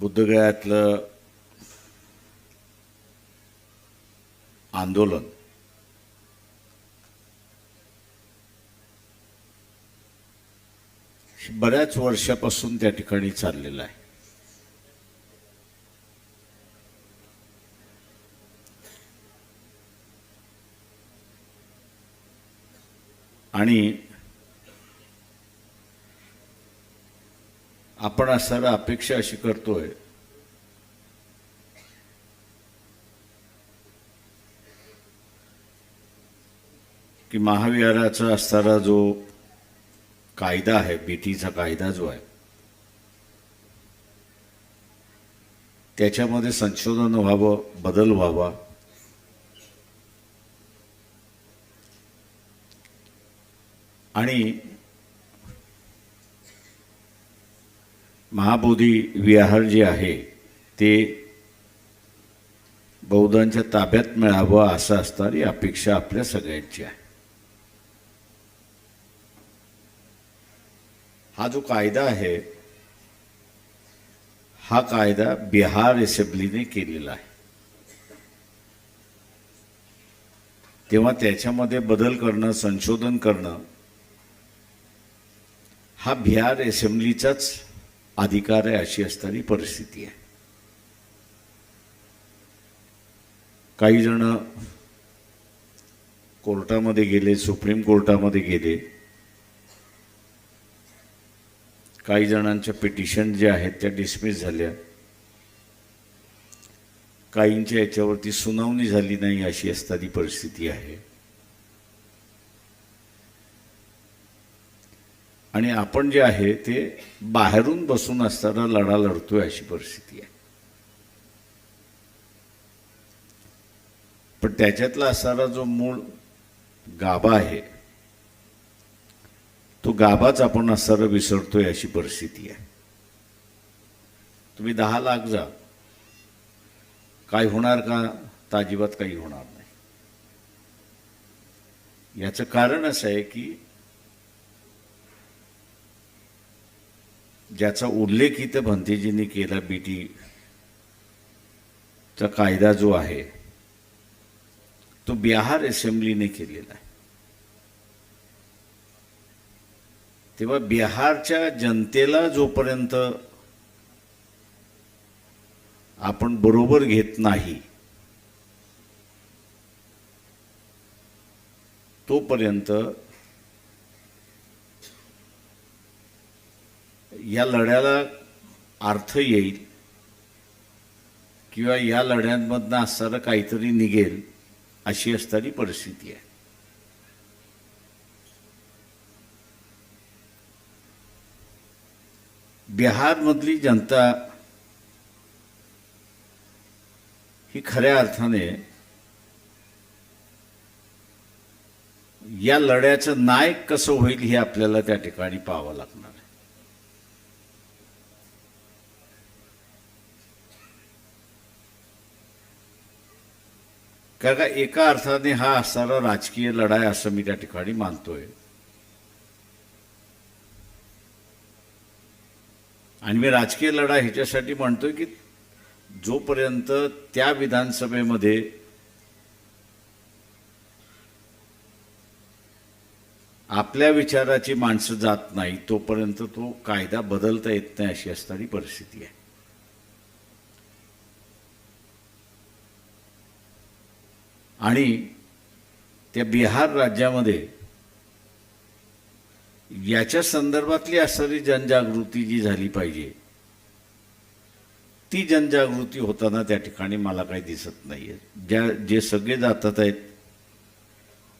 बुद्धगयातलं आंदोलन. बऱ्याच वर्षापासून त्या ठिकाणी चाललेलं आहे. आणि आपण असणारा अपेक्षा अशी करतोय. की महाविहाराचा असणारा जो कायदा आहे बीटीचा कायदा जो आहे त्याच्यामध्ये संशोधन व्हावं बदल व्हावा. आणि महाबोधी विहार जे आहे ते बौद्धांच्या ताब्यात मिळावं असं असणारी अपेक्षा आपल्या सगळ्यांची आहे. हा जो कायदा आहे हा कायदा बिहार असेंब्लीने केलेला आहे. तेव्हा त्याच्यामध्ये बदल करणं संशोधन करणं हा बिहार असेंब्लीचाच अधिकार आहे अशी असणारी परिस्थिती आहे. काही जण कोर्टामध्ये गेले सुप्रीम कोर्टामध्ये गेले. काही जणांच्या पिटिशन जे आहेत त्या डिसमिस झाल्या. काहींच्या याच्यावरती सुनावणी झाली नाही अशी असणारी परिस्थिती आहे. आणि आपण जे आहे ते बाहेरून बसून असताना लढा लढतोय अशी परिस्थिती आहे. पण त्याच्यातला असणारा जो मूळ गाभा आहे तो गाभाच आपण असणारा विसरतोय अशी परिस्थिती आहे. तुम्ही दहा लाख जा. काय होणार का? तर अजिबात काही होणार नाही. याचं कारण असं आहे की ज्याचा उल्लेख इथं भंतेजींनी केला बीटी चा कायदा जो आहे तो बिहार असेंब्लीने केलेला आहे. तेव्हा बिहारच्या जनतेला जोपर्यंत आपण बरोबर घेत नाही तोपर्यंत या लढ्याला अर्थ येईल किंवा या लढ्यांमधनं असणारं काहीतरी निघेल अशी असणारी परिस्थिती आहे. बिहारमधली जनता ही खऱ्या अर्थाने या लढ्याचं नायक कसं होईल हे आपल्याला त्या ठिकाणी पाहावं लागणार कारण का एका अर्थाने हा असणारा राजकीय लढाई असं मी त्या ठिकाणी मानतोय. आणि मी राजकीय लढा ह्याच्यासाठी म्हणतोय की जोपर्यंत त्या विधानसभेमध्ये आपल्या विचाराची माणसं जात नाही तोपर्यंत तो कायदा बदलता येत नाही अशी असणारी परिस्थिती आहे. आणि त्या बिहार राज्यामध्ये याच्या संदर्भातली असणारी जनजागृती जी झाली पाहिजे ती जनजागृती होताना त्या ठिकाणी मला काही दिसत नाहीये. ज्या जे सगळे जातात आहेत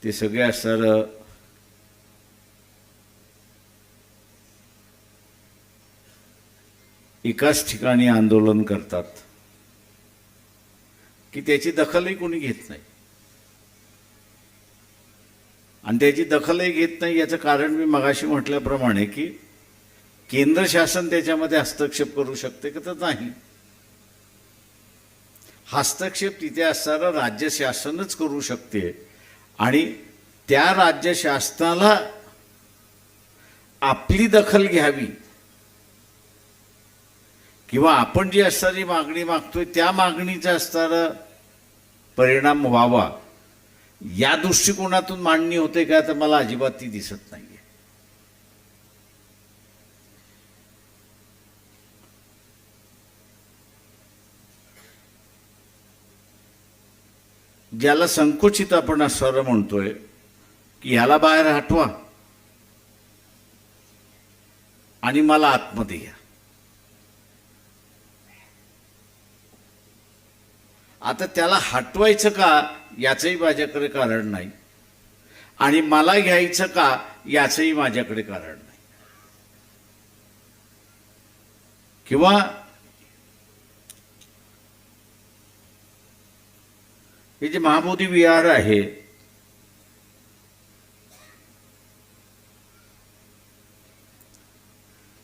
ते सगळे असणार एकाच ठिकाणी आंदोलन करतात की त्याची दखलही कोणी घेत नाही. आणि त्याची दखलही घेत नाही. याचं कारण मी मगाशी म्हटल्याप्रमाणे की केंद्र शासन त्याच्यामध्ये हस्तक्षेप करू शकते का तर नाही. हस्तक्षेप तिथे असणारं राज्य शासनच करू शकते. आणि त्या राज्य शासनाला आपली दखल घ्यावी. किंवा आपण जी असणारी मागणी मागतोय त्या मागणीचा असणारा परिणाम व्हावा. या दृष्टिकोनातून मांडणी होते का तर मला अजिबात ती दिसत नाहीये. ज्याला संकुचित आपण असं म्हणतोय की ह्याला बाहेर हटवा आणि मला आतमध्ये घ्या आता त्याला हटवायचं का? याचंही माझ्याकडे कारण नाही. आणि मला घ्यायचं का याचंही माझ्याकडे कारण नाही. किंवा हे जे महाबोधी विहार आहे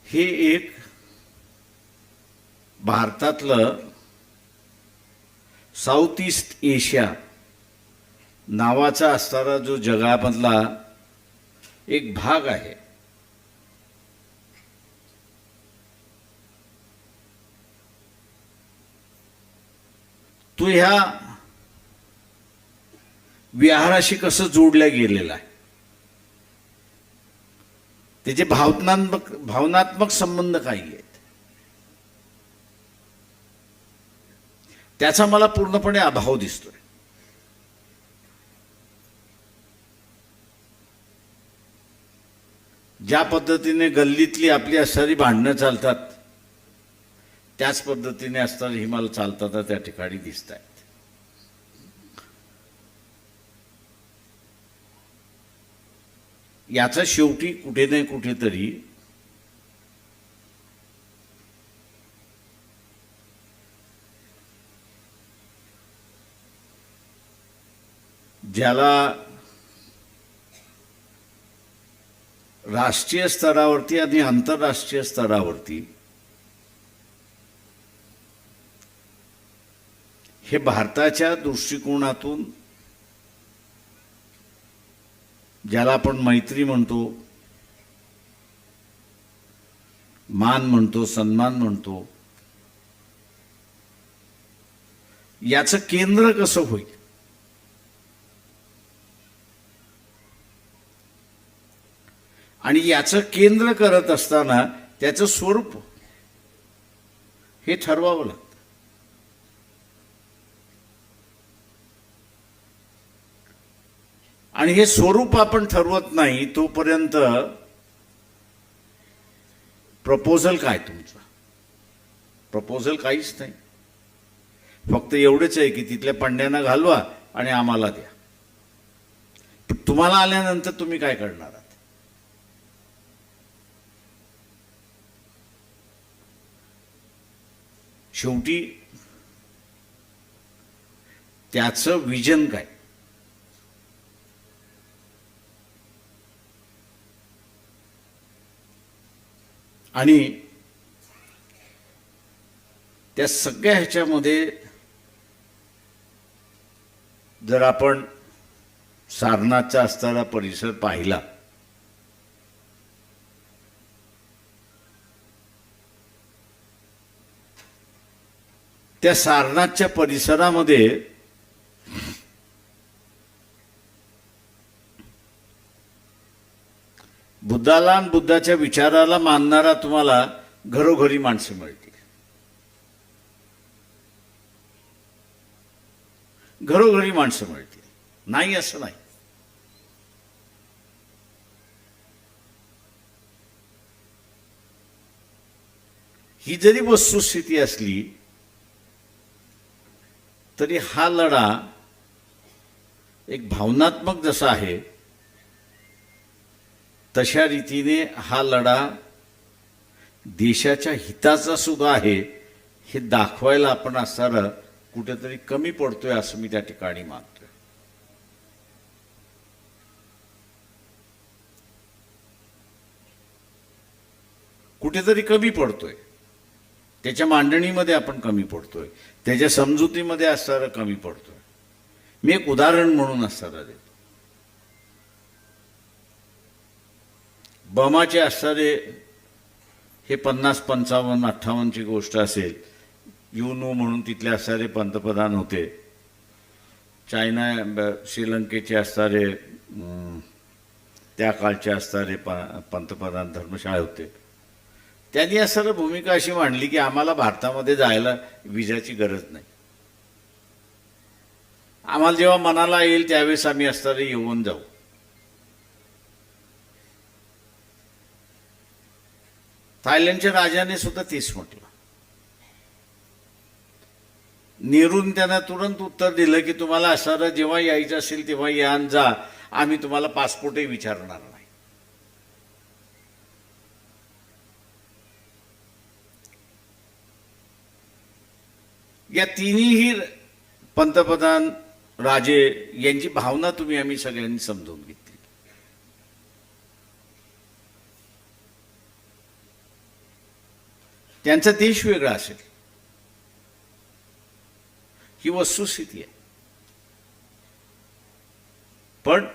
हे एक भारतातलं साऊथ ईस्ट एशिया नावाचा असणारा जो जगामधला एक भाग आहे. तो ह्या विहाराशी कसं जोडल्या गेलेला आहे. त्याचे भावनात्मक भावनात्मक संबंध काही आहेत. त्याचा मला पूर्णपणे अभाव दिसतोय. ज्या पद्धतीने गल्लीतली आपली असणारी भांडणं चालतात त्याच पद्धतीने असणारी हिमाल चालताना चालतात त्या ठिकाणी दिसत आहेत याचा शेवटी कुठे नाही कुठेतरी ज्याला राष्ट्रीय स्तरावरती आणि आंतरराष्ट्रीय स्तरावरती. हे भारताच्या दृष्टिकोनातून ज्याला आपण मैत्री म्हणतो मान म्हणतो सन्मान म्हणतो याचं केंद्र कसं होईल? आणि याचं केंद्र करत असताना त्याचं स्वरूप हे ठरवावं लागतं. आणि हे स्वरूप आपण ठरवत नाही तोपर्यंत प्रपोजल काय तुमचं? प्रपोजल काहीच नाही. फक्त एवढंच आहे की तिथल्या पंड्यांना घालवा आणि आम्हाला द्या. तुम्हाला आल्यानंतर तुम्ही काय करणार? आहात शेवटी त्याचं विजन काय? आणि त्या सगळ्या ह्याच्यामध्ये जर आपण सारनाथचा असताना परिसर पाहिला त्या सारनाथच्या परिसरामध्ये बुद्धाला आणि बुद्धाच्या विचाराला मानणारा तुम्हाला घरोघरी माणसं मिळतील. घरोघरी माणसं मिळतील. नाही असं नाही. ही जरी वस्तुस्थिती असली तरी हा लढा एक भावनात्मक जसा आहे तशा रीतीने हा लढा देशाच्या हिताचा सुद्धा आहे हे दाखवायला आपण असणारं कुठेतरी कमी पडतोय असं मी त्या ठिकाणी मानतोय. कुठेतरी कमी पडतोय. त्याच्या मांडणीमध्ये आपण कमी पडतोय. त्याच्या समजुतीमध्ये असणारं कमी पडतोय. मी एक उदाहरण म्हणून असणारा देतो. बमाचे असणारे हे पन्नास पंचावन्न अठ्ठावन्नची गोष्ट असेल युनो म्हणून तिथले असणारे पंतप्रधान होते. चायना श्रीलंकेचे असणारे त्या काळचे असणारे प पंतप्रधान धर्मशाळे होते. त्यांनी या सर्व भूमिका अशी मांडली की आम्हाला भारतामध्ये जायला विजाची गरज नाही. आम्हाला जेव्हा मनाला येईल त्यावेळेस आम्ही असताना येऊन जाऊ. थायलंडच्या राजाने सुद्धा तेच म्हटलं. नेहरून त्यांना तुरंत उत्तर दिलं की तुम्हाला असणारं जेव्हा यायचं असेल तेव्हा या जा. आम्ही तुम्हाला पासपोर्टही विचारणार नाही. या तिन्ही पंतप्रधान राजे यांची भावना तुम्ही आम्ही सगळ्यांनी समजून घेतली. त्यांचा देश वेगळा असेल. ही वस्तुस्थिती आहे. पण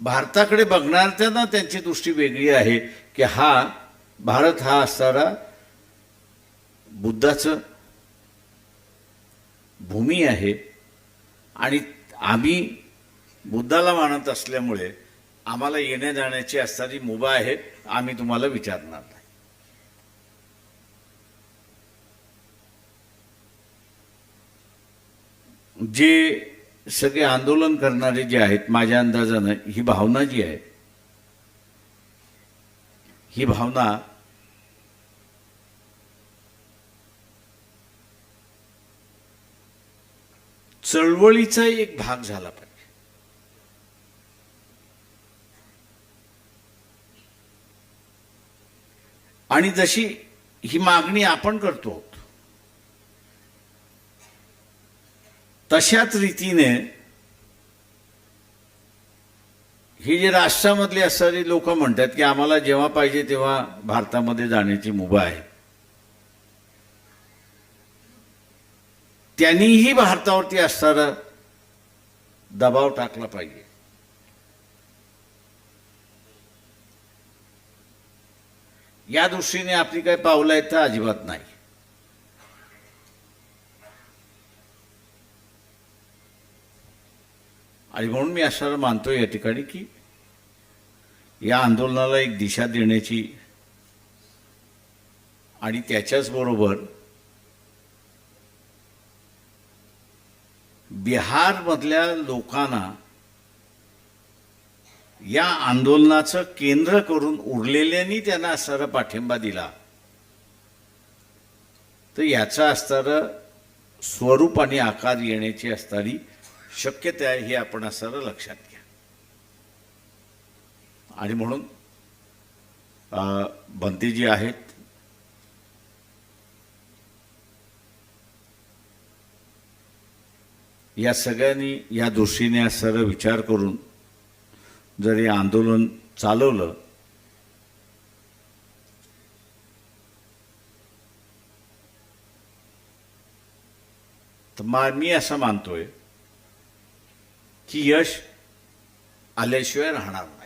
भारताकडे बघणाऱ्यांना त्यांची दृष्टी वेगळी आहे की हा भारत हा असणारा बुद्धाचं भूमी आहे आणि आम्ही बुद्धाला मानत असल्यामुळे आम्हाला येण्या जाण्याची असणारी मुभा आहे आम्ही तुम्हाला विचारणार नाही. जे सगळे आंदोलन करणारे जे आहेत माझ्या अंदाजानं ही भावना जी आहे ही भावना चळवळीचा एक भाग झाला पाहिजे. आणि जशी ही मागणी आपण करतो आहोत तशाच रीतीने ही जे राष्ट्रामधली असणारी लोक म्हणतात की आम्हाला जेव्हा पाहिजे तेव्हा भारतामध्ये जाण्याची मुभा आहे. त्यांनीही भारतावरती असणारा दबाव टाकला पाहिजे. या दृष्टीने आपली काही पावलं आहेत तर अजिबात नाही. आणि म्हणून मी असं मानतो या ठिकाणी की या आंदोलनाला एक दिशा देण्याची आणि त्याच्याच बिहारमधल्या लोकांना या आंदोलनाचं केंद्र करून उरलेल्यांनी त्यांना असणारा पाठिंबा दिला. तर याचा असणारं स्वरूप आणि आकार येण्याची असणारी शक्यता आहे हे आपण असणारं लक्षात घ्या. आणि म्हणून अं, भंतेजी आहेत या सगळ्यांनी या दृष्टीने असणारा विचार करून जर हे आंदोलन चालवलं तर मा मी असं मानतोय की यश आल्याशिवाय राहणार नाही.